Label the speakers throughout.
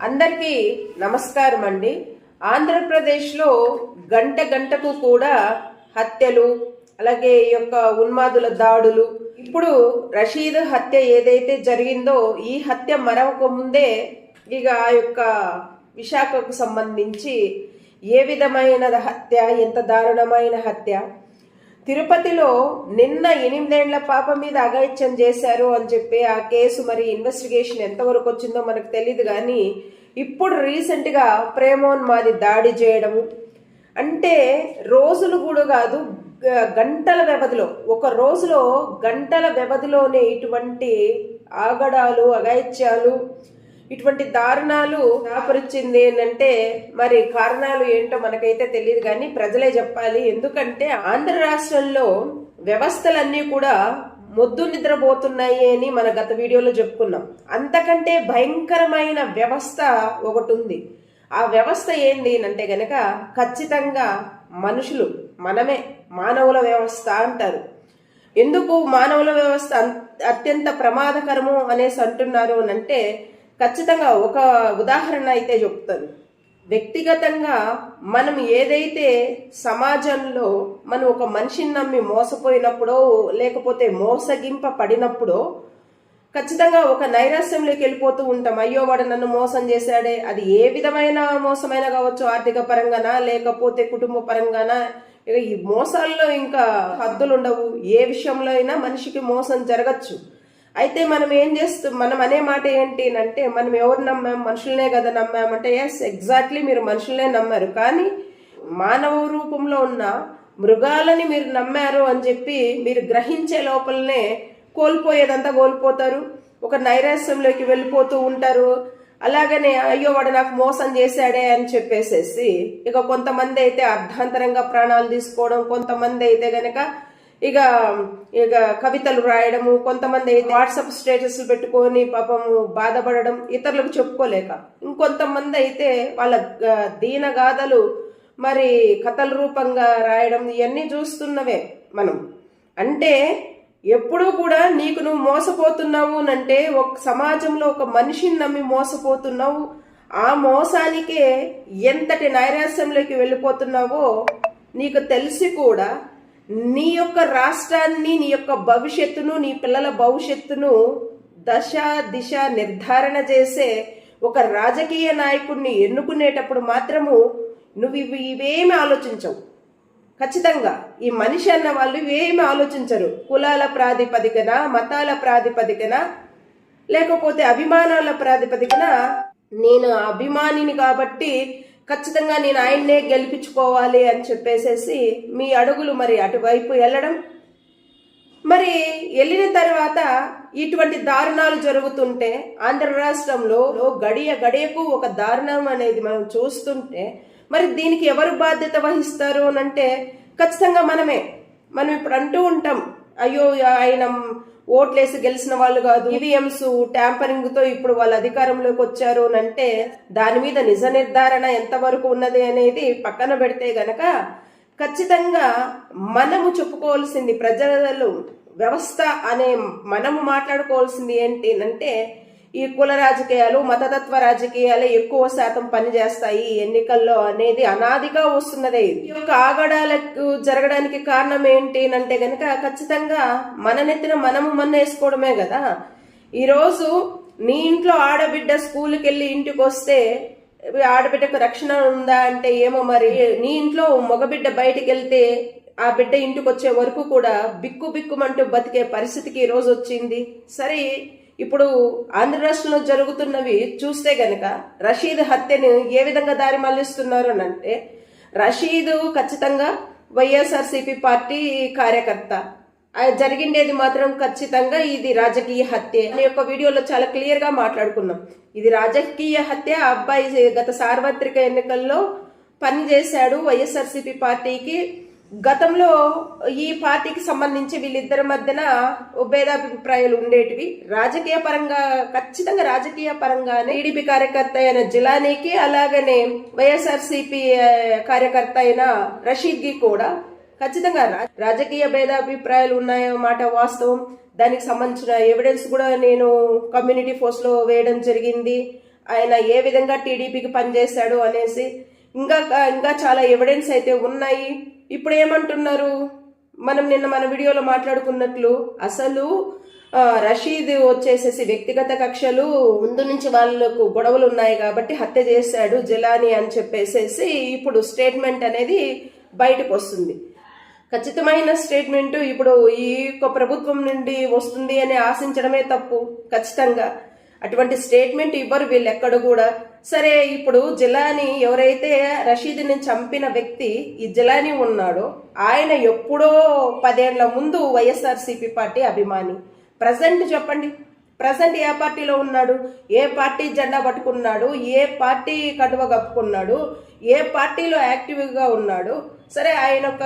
Speaker 1: అందరికీ నమస్కారం అండి ఆంధ్రప్రదేశ్లో గంట గంటకు కూడా హత్యలు అలాగే ఈ యొక్క ఉన్మాదుల దాడులు ఇప్పుడు రషీద్ హత్య ఏదైతే జరిగిందో ఈ హత్య మరొక ముందే ఇక ఆ యొక్క విశాఖకు సంబంధించి ఏ విధమైన హత్య ఎంత దారుణమైన హత్య తిరుపతిలో నిన్న ఎనిమిదేండ్ల పాప మీద అఘాయిత్యం చేశారు అని చెప్పి ఆ కేసు మరి ఇన్వెస్టిగేషన్ ఎంతవరకు వచ్చిందో మనకు తెలియదు కానీ ఇప్పుడు రీసెంట్గా ప్రేమోన్మాది దాడి చేయడము. అంటే రోజులు కూడా కాదు గంటల వ్యవధిలో ఒక రోజులో గంటల వ్యవధిలోనే ఇటువంటి ఆగడాలు అఘాయిత్యాలు ఇటువంటి దారుణాలు దాపరిచింది ఏంటంటే మరి కారణాలు ఏంటో మనకైతే తెలియదు కానీ ప్రజలే చెప్పాలి. ఎందుకంటే ఆంధ్ర రాష్ట్రంలో వ్యవస్థలన్నీ కూడా మొద్దు నిద్రపోతున్నాయి అని మన గత వీడియోలో చెప్పుకున్నాం. అంతకంటే భయంకరమైన వ్యవస్థ ఒకటి ఉంది ఆ వ్యవస్థ ఏంటి అంటే గనక ఖచ్చితంగా మనుషులు మనమే మానవుల వ్యవస్థ అంటారు. ఎందుకు మానవుల వ్యవస్థ అత్యంత ప్రమాదకరము అనేసి అంటున్నారు అని అంటే ఖచ్చితంగా ఒక ఉదాహరణ అయితే చెప్తాను. వ్యక్తిగతంగా మనం ఏదైతే సమాజంలో మనం ఒక మనిషిని నమ్మి మోసపోయినప్పుడో లేకపోతే మోసగింప పడినప్పుడో ఖచ్చితంగా ఒక నైరాశ్యంలోకి వెళ్ళిపోతూ ఉంటాం. అయ్యో వాడు నన్ను మోసం చేశాడే. అది ఏ విధమైన మోసమైనా కావచ్చు ఆర్థిక పరంగానా లేకపోతే కుటుంబ పరంగానా. ఈ మోసాల్లో ఇంకా హద్దులు ఉండవు ఏ విషయంలో అయినా మనిషికి మోసం జరగచ్చు. అయితే మనం ఏం చేస్తాం మనం అనే మాట ఏంటి అంటే మనం ఎవరు నమ్మాం? మనుషులనే కదా నమ్మామంటే ఎస్ ఎగ్జాక్ట్లీ మీరు మనుషులనే నమ్మారు. కానీ మానవ రూపంలో ఉన్న మృగాలని మీరు నమ్మారు అని చెప్పి మీరు గ్రహించే లోపలనే కోల్పోయేదంతా కోల్పోతారు. ఒక నైరాశ్యంలోకి వెళ్ళిపోతూ ఉంటారు. అలాగనే అయ్యో వాడు నాకు మోసం చేశాడే అని చెప్పేసేసి ఇక కొంతమంది అయితే అర్ధాంతరంగా ప్రాణాలు తీసుకోవడం కొంతమంది అయితే గనక ఇక ఇక కవితలు రాయడము కొంతమంది అయితే వాట్సాప్ స్టేటస్లు పెట్టుకొని పాపము బాధపడడం ఇతరులకు చెప్పుకోలేక ఇంకొంతమంది అయితే వాళ్ళ దీనగాథలు మరి కథల రూపంగా రాయడం ఇవన్నీ చూస్తున్నవే మనం. అంటే ఎప్పుడూ కూడా నీకు నువ్వు మోసపోతున్నావు అంటే ఒక సమాజంలో ఒక మనిషిని నమ్మి మోసపోతున్నావు. ఆ మోసానికే ఎంతటి నైరాశ్యంలోకి వెళ్ళిపోతున్నావో నీకు తెలిసి కూడా నీ యొక్క రాష్ట్రాన్ని నీ యొక్క భవిష్యత్తును నీ పిల్లల భవిష్యత్తును దశ దిశ నిర్ధారణ చేసే ఒక రాజకీయ నాయకుడిని ఎన్నుకునేటప్పుడు మాత్రము నువ్వు ఇవి ఇవేమి ఆలోచించవు. ఖచ్చితంగా ఈ మనిషి అన్న వాళ్ళు ఇవేమి ఆలోచించరు. కులాల ప్రాతిపదికన మతాల ప్రాతిపదికన లేకపోతే అభిమానాల ప్రాతిపదికన నేను అభిమానిని కాబట్టి ఖచ్చితంగా నేను ఆయన్నే గెలిపించుకోవాలి అని చెప్పేసేసి మీ అడుగులు మరి అటువైపు వెళ్ళడం. మరి వెళ్ళిన తర్వాత ఇటువంటి దారుణాలు జరుగుతుంటే ఆంధ్ర రాష్ట్రంలో గడియ గడియకు ఒక దారుణం అనేది మనం చూస్తుంటే మరి దీనికి ఎవరు బాధ్యత వహిస్తారు అని అంటే ఖచ్చితంగా మనమే. మనం ఇప్పుడు అంటూ ఉంటాం అయ్యో ఆయన ఓట్లేసి గెలిచిన వాళ్ళు కాదు. ఈవీఎంస్ ట్యాంపరింగ్తో ఇప్పుడు వాళ్ళు అధికారంలోకి వచ్చారు అని అంటే దాని మీద నిజ నిర్ధారణ ఎంతవరకు ఉన్నది అనేది పక్కన పెడితే గనక ఖచ్చితంగా మనము చెప్పుకోవాల్సింది ప్రజలు వ్యవస్థ అనే మనము మాట్లాడుకోవాల్సింది ఏంటి అంటే ఈ కుల రాజకీయాలు మతతత్వ రాజకీయాలే ఎక్కువ శాతం పనిచేస్తాయి. ఈ ఎన్నికల్లో అనేది అనాదిగా వస్తున్నదే ఇది. ఈ యొక్క ఆగడాలకు జరగడానికి కారణం ఏంటి అంటే గనక ఖచ్చితంగా మన నెత్తిన మనము మన వేసుకోవడమే కదా. ఈరోజు నీ ఇంట్లో ఆడబిడ్డ స్కూల్కి వెళ్ళి ఇంటికి వస్తే ఆడబిడ్డకు రక్షణ ఉందా అంటే ఏమో మరి. నీ ఇంట్లో మగబిడ్డ బయటికి వెళ్తే ఆ బిడ్డ ఇంటికి వచ్చే వరకు కూడా బిక్కు బిక్కుమంటూ బతికే పరిస్థితికి ఈ రోజు వచ్చింది. సరే ఇప్పుడు ఆంధ్ర రాష్ట్రంలో జరుగుతున్నవి చూస్తే గనక రషీద్ హత్యను ఏ విధంగా దారి మళ్ళిస్తున్నారు అని అంటే రషీదు ఖచ్చితంగా వైఎస్ఆర్సీపీ పార్టీ కార్యకర్త. జరిగిండేది మాత్రం ఖచ్చితంగా ఇది రాజకీయ హత్య. అనే యొక్క వీడియోలో చాలా క్లియర్గా మాట్లాడుకున్నాం. ఇది రాజకీయ హత్య. అబ్బాయి గత సార్వత్రిక ఎన్నికల్లో పనిచేశాడు. వైఎస్ఆర్సీపీ పార్టీకి గతంలో ఈ పార్టీకి సంబంధించి వీళ్ళిద్దరి మధ్యన భేదాభిప్రాయాలు ఉండేటివి. రాజకీయ పరంగా ఖచ్చితంగా రాజకీయ పరంగానే టీడీపీ కార్యకర్త అయిన జిలానీకి అలాగనే వైఎస్ఆర్సీపీ కార్యకర్త అయిన రషీద్కి కూడా ఖచ్చితంగా రా- రాజకీయ భేదాభిప్రాయాలు ఉన్నాయన్నమాట వాస్తవం. దానికి సంబంధించిన ఎవిడెన్స్ కూడా నేను కమ్యూనిటీ ఫోర్స్లో లో వేయడం జరిగింది. ఆయన ఏ విధంగా టీడీపీకి పనిచేశాడు అనేసి. ఇంకా ఇంకా చాలా ఎవిడెన్స్ అయితే ఉన్నాయి. ఇప్పుడు ఏమంటున్నారు మనం నిన్న మన వీడియోలో మాట్లాడుకున్నట్లు అసలు రషీద్ వచ్చేసేసి వ్యక్తిగత కక్షలు ముందు నుంచి వాళ్ళకు గొడవలు ఉన్నాయి కాబట్టి హత్య చేశాడు జలాని అని చెప్పేసేసి ఇప్పుడు స్టేట్మెంట్ అనేది బయటకు వస్తుంది ఖచ్చితమైన స్టేట్మెంట్ ఇప్పుడు ఈ యొక్క ప్రభుత్వం నుండి వస్తుంది అని ఆశించడమే తప్పు ఖచ్చితంగా. అటువంటి స్టేట్మెంట్ ఇవ్వరు వీళ్ళు ఎక్కడ కూడా. సరే ఇప్పుడు జిలాని ఎవరైతే రషీద్ని చంపిన వ్యక్తి ఈ జిలాని ఉన్నాడో ఆయన ఎప్పుడో పదేళ్ళ ముందు వైఎస్ఆర్సీపీ పార్టీ అభిమాని. ప్రజెంట్ చెప్పండి. ప్రజెంట్ ఏ పార్టీలో ఉన్నాడు? ఏ పార్టీ జెండా పట్టుకున్నాడు? ఏ పార్టీ కటువ కప్పుకున్నాడు? ఏ పార్టీలో యాక్టివ్గా ఉన్నాడు? సరే ఆయన ఒక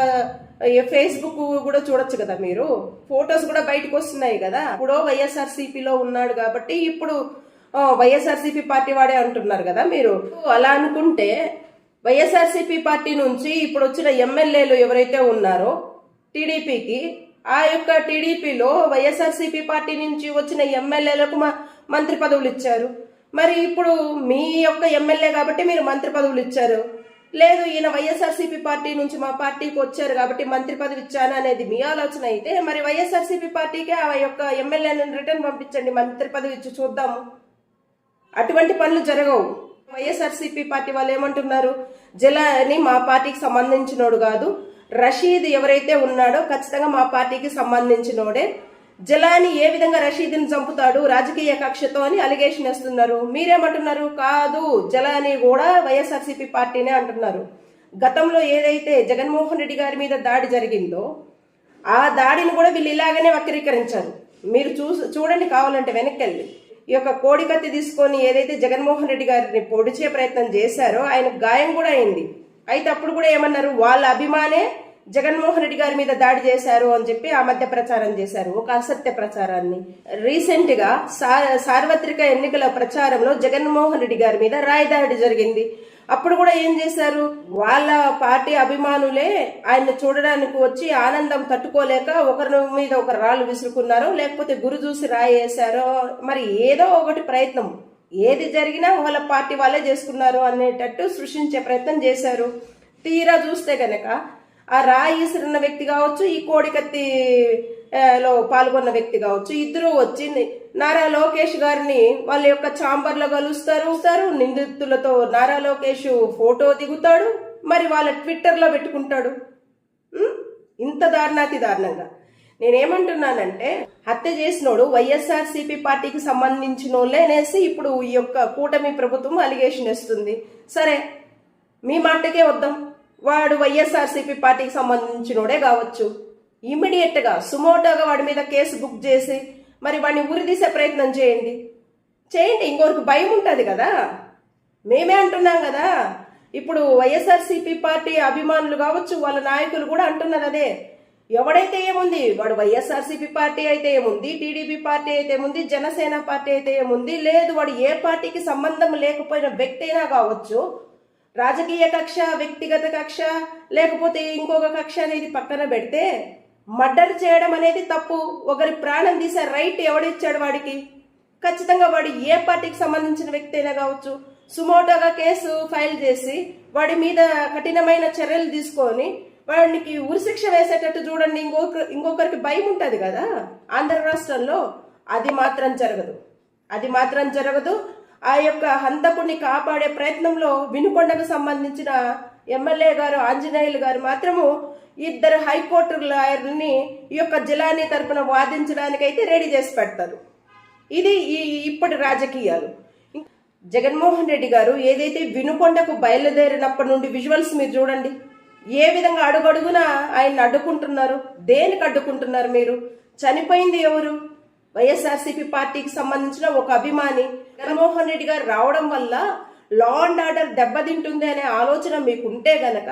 Speaker 1: ఫేస్బుక్ కూడా చూడొచ్చు కదా మీరు? ఫొటోస్ కూడా బయటకు వస్తున్నాయి కదా? ఇప్పుడు వైఎస్ఆర్సీపీలో ఉన్నాడు కాబట్టి ఇప్పుడు వైఎస్ఆర్సీపీ పార్టీ వాడే అంటున్నారు కదా మీరు? అలా అనుకుంటే వైఎస్ఆర్సీపీ పార్టీ నుంచి ఇప్పుడు వచ్చిన ఎమ్మెల్యేలు ఎవరైతే ఉన్నారో టీడీపీకి ఆ యొక్క టీడీపీలో వైఎస్ఆర్సీపీ పార్టీ నుంచి వచ్చిన ఎమ్మెల్యేలకు మంత్రి పదవులు ఇచ్చారు. మరి ఇప్పుడు మీ యొక్క ఎమ్మెల్యే కాబట్టి మీరు మంత్రి పదవులు ఇచ్చారు. లేదు ఈయన వైఎస్ఆర్సీపీ పార్టీ నుంచి మా పార్టీకి వచ్చారు కాబట్టి మంత్రి పదవి ఇచ్చాను అనేది మీ ఆలోచన అయితే మరి వైఎస్ఆర్సీపీ పార్టీకి ఆ యొక్క ఎమ్మెల్యేలను రిటర్న్ పంపించండి మంత్రి పదవి ఇచ్చి చూద్దాము. అటువంటి పనులు జరగవు. వైఎస్ఆర్సీపీ పార్టీ వాళ్ళు ఏమంటున్నారు? జిలాని మా పార్టీకి సంబంధించినోడు కాదు రషీద్ ఎవరైతే ఉన్నాడో ఖచ్చితంగా మా పార్టీకి సంబంధించినోడే. జలాని ఏ విధంగా రషీద్ని చంపుతాడు? రాజకీయ కక్షతో అని అలిగేషన్ వేస్తున్నారు. మీరేమంటున్నారు? కాదు జలాని కూడా వైఎస్ఆర్సీపీ పార్టీనే అంటున్నారు. గతంలో ఏదైతే జగన్మోహన్ రెడ్డి గారి మీద దాడి జరిగిందో ఆ దాడిని కూడా వీళ్ళు ఇలాగనే వక్రీకరించారు. మీరు చూ చూడండి కావాలంటే వెనక్కి వెళ్ళి ఈ యొక్క కోడికత్తి తీసుకొని ఏదైతే జగన్మోహన్ రెడ్డి గారిని పొడిచే ప్రయత్నం చేశారో ఆయన గాయం కూడా అయింది. అయితే అప్పుడు కూడా ఏమన్నారు? వాళ్ళ అభిమానే జగన్మోహన్ రెడ్డి గారి మీద దాడి చేశారు అని చెప్పి ఆ మధ్య ప్రచారం చేశారు. ఒక అసత్య ప్రచారాన్ని. రీసెంట్గా సార్వత్రిక ఎన్నికల ప్రచారంలో జగన్మోహన్ రెడ్డి గారి మీద రాయదాడి జరిగింది. అప్పుడు కూడా ఏం చేశారు? వాళ్ళ పార్టీ అభిమానులే ఆయన చూడడానికి వచ్చి ఆనందం తట్టుకోలేక ఒకరి మీద ఒకరు రాళ్ళు విసురుకున్నారో లేకపోతే గురు చూసి రాయి వేశారో మరి ఏదో ఒకటి ప్రయత్నం. ఏది జరిగినా వాళ్ళ పార్టీ వాళ్ళే చేసుకున్నారు అనేటట్టు సృష్టించే ప్రయత్నం చేశారు. తీరా చూస్తే కనుక ఆ రాయి విసిరిన వ్యక్తి కావచ్చు ఈ కోడికత్తి లో పాల్గొన్న వ్యక్తి కావచ్చు ఇద్దరు వచ్చి నారా లోకేష్ గారిని వాళ్ళ యొక్క ఛాంబర్లో కలుస్తారు. నిందితులతో నారా లోకేష్ ఫోటో దిగుతాడు. మరి వాళ్ళ ట్విట్టర్లో పెట్టుకుంటాడు. ఇంత దారుణాతి దారుణంగా. నేనేమంటున్నానంటే హత్య చేసినోడు వైఎస్ఆర్ సిపి పార్టీకి సంబంధించినోళ్ళే అనేసి ఇప్పుడు ఈ యొక్క కూటమి ప్రభుత్వం అలిగేషన్ ఇస్తుంది సరే మీ మాటకే వద్దాం. వాడు వైఎస్ఆర్సీపీ పార్టీకి సంబంధించినోడే కావచ్చు. ఇమ్మీడియట్గా సుమోటోగా వాడి మీద కేసు బుక్ చేసి మరి వాడిని ఉరిదీసే ప్రయత్నం చేయండి. చేయండి ఇంకొకరికి భయం ఉంటుంది కదా. మేమే అంటున్నాం కదా. ఇప్పుడు వైఎస్ఆర్సీపీ పార్టీ అభిమానులు కావచ్చు వాళ్ళ నాయకులు కూడా అంటున్నారు అదే. ఎవడైతే ఏముంది వాడు వైఎస్ఆర్సీపీ పార్టీ అయితే ఏముంది టీడీపీ పార్టీ అయితే ఏముంది జనసేన పార్టీ అయితే ఏముంది లేదు వాడు ఏ పార్టీకి సంబంధం లేకపోయిన వ్యక్తి అయినా కావచ్చు రాజకీయ కక్ష వ్యక్తిగత కక్ష లేకపోతే ఇంకొక కక్ష అనేది పక్కన పెడితే మర్డర్ చేయడం అనేది తప్పు. ఒకరి ప్రాణం తీసే రైట్ ఎవడిచ్చాడు వాడికి? ఖచ్చితంగా వాడు ఏ పార్టీకి సంబంధించిన వ్యక్తి అయినా కావచ్చు. సుమోటోగా కేసు ఫైల్ చేసి వాడి మీద కఠినమైన చర్యలు తీసుకొని వాడికి ఉరిశిక్ష వేసేటట్టు చూడండి ఇంకొక ఇంకొకరికి భయం ఉంటుంది కదా. ఆంధ్ర రాష్ట్రంలో అది మాత్రం జరగదు. అది మాత్రం జరగదు. ఆ యొక్క హంతకుడిని కాపాడే ప్రయత్నంలో వినుకొండకు సంబంధించిన ఎమ్మెల్యే గారు ఆంజనేయులు గారు మాత్రము ఇద్దరు హైకోర్టు లాయర్ని ఈ యొక్క జిలానీ తరపున వాదించడానికైతే రెడీ చేసి పెడతారు. ఇది ఈ ఇప్పటి రాజకీయాలు. జగన్మోహన్ రెడ్డి గారు ఏదైతే వినుకొండకు బయలుదేరినప్పటి నుండి విజువల్స్ మీరు చూడండి. ఏ విధంగా అడుగడుగున ఆయన అడ్డుకుంటున్నారు? దేనికి అడ్డుకుంటున్నారు మీరు? చనిపోయింది ఎవరు? వైఎస్ఆర్సీపీ పార్టీకి సంబంధించిన ఒక అభిమాని జగన్మోహన్ రెడ్డి గారు రావడం వల్ల లా అండ్ ఆర్డర్ దెబ్బతింటుంది అనే ఆలోచన మీకు ఉంటే గనక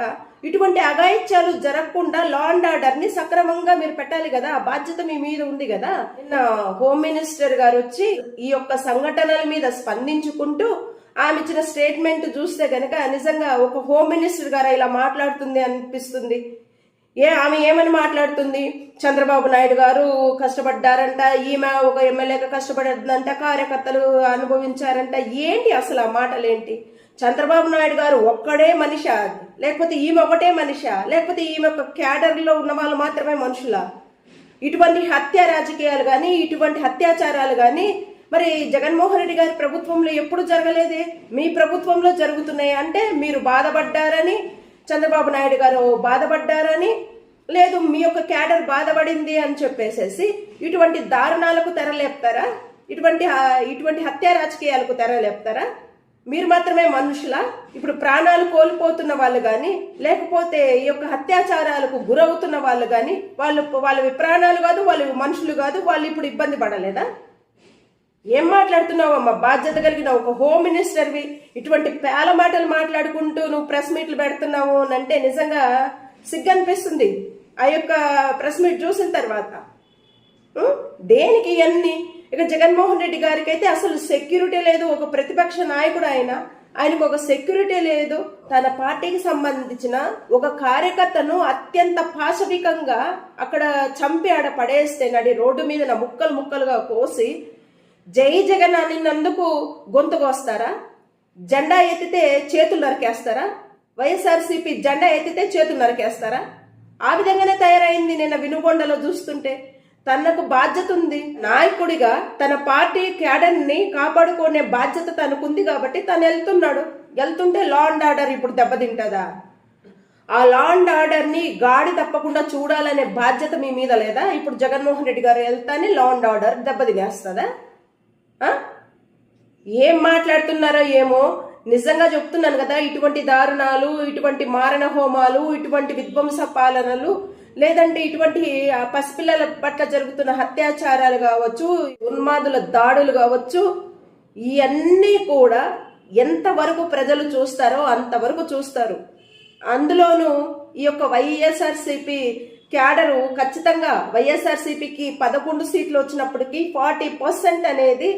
Speaker 1: ఇటువంటి అఘాయిత్యాలు జరగకుండా లా అండ్ ఆర్డర్ని సక్రమంగా మీరు పెట్టాలి కదా ఆ బాధ్యత మీ మీద ఉంది కదా. నిన్న హోమ్ మినిస్టర్ గారు వచ్చి ఈ యొక్క సంఘటనల మీద స్పందించుకుంటూ ఆమె ఇచ్చిన స్టేట్మెంట్ చూస్తే గనక నిజంగా ఒక హోమ్ మినిస్టర్ గారు ఇలా మాట్లాడుతుంది అనిపిస్తుంది. ఏ ఆమె ఏమని మాట్లాడుతుంది? చంద్రబాబు నాయుడు గారు కష్టపడ్డారంట ఈమె ఒక ఎమ్మెల్యేగా కష్టపడదంట కార్యకర్తలు అనుభవించారంట. ఏంటి అసలు ఆ మాటలు ఏంటి చంద్రబాబు నాయుడు గారు ఒక్కడే మనిష? లేకపోతే ఈమె ఒకటే మనిష? లేకపోతే ఈమె ఒక క్యాడర్లో ఉన్న వాళ్ళు మాత్రమే మనుషులా? ఇటువంటి హత్య రాజకీయాలు కానీ ఇటువంటి అత్యాచారాలు కానీ మరి జగన్మోహన్ రెడ్డి గారి ప్రభుత్వంలో ఎప్పుడు జరగలేదే? మీ ప్రభుత్వంలో జరుగుతున్నాయి? అంటే మీరు బాధపడ్డారని చంద్రబాబు నాయుడు గారు బాధపడ్డారని లేదు మీ యొక్క క్యాడర్ బాధపడింది అని చెప్పేసేసి ఇటువంటి దారుణాలకు తెరలేపుతారా? ఇటువంటి ఇటువంటి హత్య రాజకీయాలకు తెరలేపుతారా? మీరు మాత్రమే మనుషులా? ఇప్పుడు ప్రాణాలు కోల్పోతున్న వాళ్ళు కానీ లేకపోతే ఈ యొక్క అత్యాచారాలకు గురవుతున్న వాళ్ళు కానీ వాళ్ళు వాళ్ళవి ప్రాణాలు కాదు వాళ్ళు మనుషులు కాదు వాళ్ళు ఇప్పుడు ఇబ్బంది పడలేదా? ఏం మాట్లాడుతున్నావు అమ్మా? బాధ్యత కలిగిన ఒక హోమ్ మినిస్టర్వి ఇటువంటి పేల మాటలు మాట్లాడుకుంటూ నువ్వు ప్రెస్ మీట్లు పెడుతున్నావు అని అంటే నిజంగా సిగ్గనిపిస్తుంది. ఆ యొక్క ప్రెస్ మీట్ చూసిన తర్వాత దేనికి ఇవన్నీ ఇక జగన్మోహన్ రెడ్డి గారికి అయితే అసలు సెక్యూరిటీ లేదు. ఒక ప్రతిపక్ష నాయకుడు ఆయన ఆయనకు ఒక సెక్యూరిటీ లేదు. తన పార్టీకి సంబంధించిన ఒక కార్యకర్తను అత్యంత పాశవికంగా అక్కడ చంపి ఆడ పడేస్తే నడి రోడ్డు మీద ముక్కలు ముక్కలుగా కోసి జై జగన్ అనినందుకు గొంతుకొస్తారా జెండా ఎత్తితే చేతులు నరికేస్తారా? వైఎస్ఆర్సీపీ జెండా ఎత్తితే చేతులు నరికేస్తారా? ఆ విధంగానే తయారైంది నిన్న వినుగొండలో చూస్తుంటే. తనకు బాధ్యత ఉంది నాయకుడిగా తన పార్టీ క్యాడర్ని కాపాడుకునే బాధ్యత తనకుంది కాబట్టి తను వెళ్తున్నాడు. వెళ్తుంటే లా అండ్ ఆర్డర్ ఇప్పుడు దెబ్బతింటదా? ఆ లా అండ్ ఆర్డర్ని గాడి తప్పకుండా చూడాలనే బాధ్యత మీ మీద లేదా? ఇప్పుడు జగన్మోహన్ రెడ్డి గారు వెళ్తానే లా అండ్ ఆర్డర్ దెబ్బతినేస్తుందా? ఏం మాట్లాడుతున్నారో ఏమో? నిజంగా చెప్తున్నాను కదా ఇటువంటి దారుణాలు ఇటువంటి మారణ హోమాలు ఇటువంటి విధ్వంస పాలనలు లేదంటే ఇటువంటి ఆ, పసిపిల్లల పట్ల జరుగుతున్న అత్యాచారాలు కావచ్చు ఉన్మాదుల దాడులు కావచ్చు ఇవన్నీ కూడా ఎంతవరకు ప్రజలు చూస్తారో అంతవరకు చూస్తారు. అందులోనూ ఈ యొక్క వైఎస్ఆర్సిపి క్యాడరు ఖచ్చితంగా వైఎస్ఆర్సీపీకి పదకొండు సీట్లు వచ్చినప్పటికీ ఫార్టీ పర్సెంట్ అనేది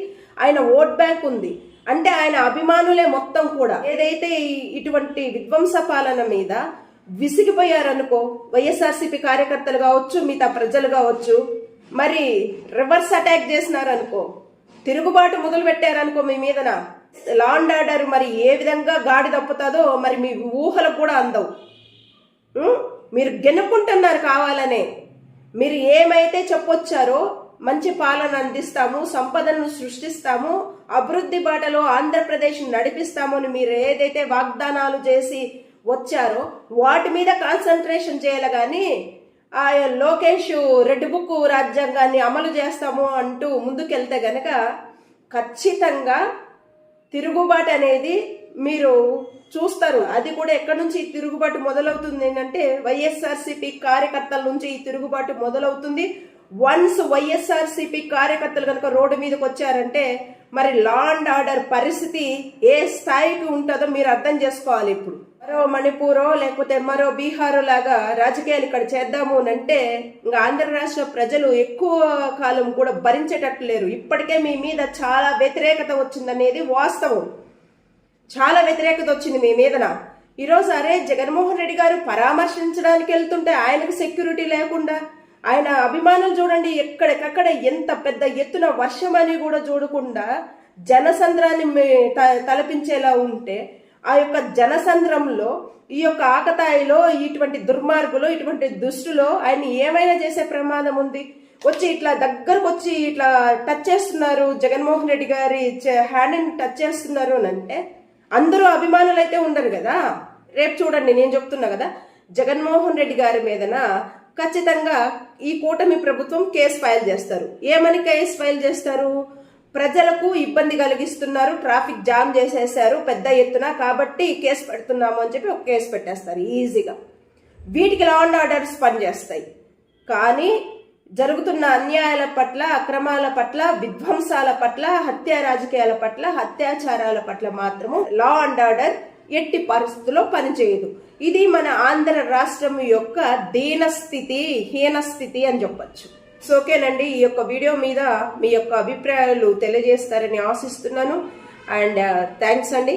Speaker 1: ఆయన ఓట్ బ్యాంక్ ఉంది. అంటే ఆయన అభిమానులే మొత్తం కూడా. ఏదైతే ఇటువంటి విధ్వంస పాలన మీద విసిగిపోయారనుకో వైఎస్ఆర్సీపీ కార్యకర్తలు కావచ్చు మిగతా ప్రజలు కావచ్చు మరి రివర్స్ అటాక్ చేసినారనుకో తిరుగుబాటు మొదలు పెట్టారనుకో మీ మీదన లాండ్ ఆర్డర్ మరి ఏ విధంగా గాడి తప్పుతుందో మరి మీ ఊహలు కూడా అందవు. మీరు గెనుక్కుంటున్నారు కావాలనే. మీరు ఏమైతే చెప్పొచ్చారో మంచి పాలన అందిస్తాము సంపదను సృష్టిస్తాము అభివృద్ధి బాటలో ఆంధ్రప్రదేశ్ నడిపిస్తాము అని మీరు ఏదైతే వాగ్దానాలు చేసి వచ్చారో వాటి మీద కాన్సన్ట్రేషన్ చేయాలి కానీ ఆ లోకేష్ రెడ్ బుక్ రాజ్యాంగాన్ని అమలు చేస్తాము అంటూ ముందుకెళ్తే గనక ఖచ్చితంగా తిరుగుబాటు అనేది మీరు చూస్తారు. అది కూడా ఎక్కడి నుంచి ఈ తిరుగుబాటు మొదలవుతుంది ఏంటంటే వైఎస్ఆర్సీపీ కార్యకర్తల నుంచి ఈ తిరుగుబాటు మొదలవుతుంది. వన్స్ వైఎస్ఆర్సీపీ కార్యకర్తలు కనుక రోడ్డు మీదకి వచ్చారంటే మరి లా అండ్ ఆర్డర్ పరిస్థితి ఏ స్థాయికి ఉంటుందో మీరు అర్థం చేసుకోవాలి ఇప్పుడు. మరో మణిపూరో లేకపోతే మరో బీహారో లాగా రాజకీయాలు ఇక్కడ చేద్దాము అని అంటే ఇంకా ఆంధ్ర రాష్ట్ర ప్రజలు ఎక్కువ కాలం కూడా భరించేటట్లు లేరు. ఇప్పటికే మీ మీద చాలా వ్యతిరేకత వచ్చిందనేది వాస్తవం. చాలా వ్యతిరేకత వచ్చింది మీ మీదన ఈరోజు అరే జగన్మోహన్ రెడ్డి గారు పరామర్శించడానికి వెళ్తుంటే ఆయనకు సెక్యూరిటీ లేకుండా ఆయన అభిమానులు చూడండి ఎక్కడికక్కడ ఎంత పెద్ద ఎత్తున వర్షం అని కూడా చూడకుండా జనసంద్రాన్ని త- తలపించేలా ఉంటే ఆ యొక్క జనసంద్రంలో ఈ యొక్క ఆకతాయిలో ఇటువంటి దుర్మార్గులు ఇటువంటి దుష్టులో ఆయన ఏమైనా చేసే ప్రమాదం ఉంది? వచ్చి ఇట్లా దగ్గరకు వచ్చి ఇట్లా టచ్ చేస్తున్నారు జగన్మోహన్ రెడ్డి గారి హ్యాండ్ని టచ్ చేస్తున్నారు అని అంటే అందరూ అభిమానులు అయితే ఉండరు కదా? రేపు చూడండి నేను చెప్తున్నా కదా? జగన్మోహన్ రెడ్డి గారి మీదన ఖచ్చితంగా ఈ కూటమి ప్రభుత్వం కేసు ఫైల్ చేస్తారు. ఏమని కేసు ఫైల్ చేస్తారు? ప్రజలకు ఇబ్బంది కలిగిస్తున్నారు ట్రాఫిక్ జామ్ చేసేసారు పెద్ద ఎత్తున కాబట్టి కేసు పెడుతున్నాము అని చెప్పి ఒక కేసు పెట్టేస్తారు ఈజీగా. వీటికి లా అండ్ ఆర్డర్స్ పనిచేస్తాయి. కానీ జరుగుతున్న అన్యాయాల పట్ల అక్రమాల పట్ల విధ్వంసాల పట్ల హత్య రాజకీయాల పట్ల హత్యాచారాల పట్ల మాత్రము లా అండ్ ఆర్డర్ ఎట్టి పరిస్థితుల్లో పనిచేయదు. ఇది మన ఆంధ్ర రాష్ట్రం యొక్క దీనస్థితి హీనస్థితి అని చెప్పచ్చు. సో ఓకేనండి ఈ యొక్క వీడియో మీద మీ యొక్క అభిప్రాయాలు తెలియజేస్తారని ఆశిస్తున్నాను. అండ్ థ్యాంక్స్ uh, అండి.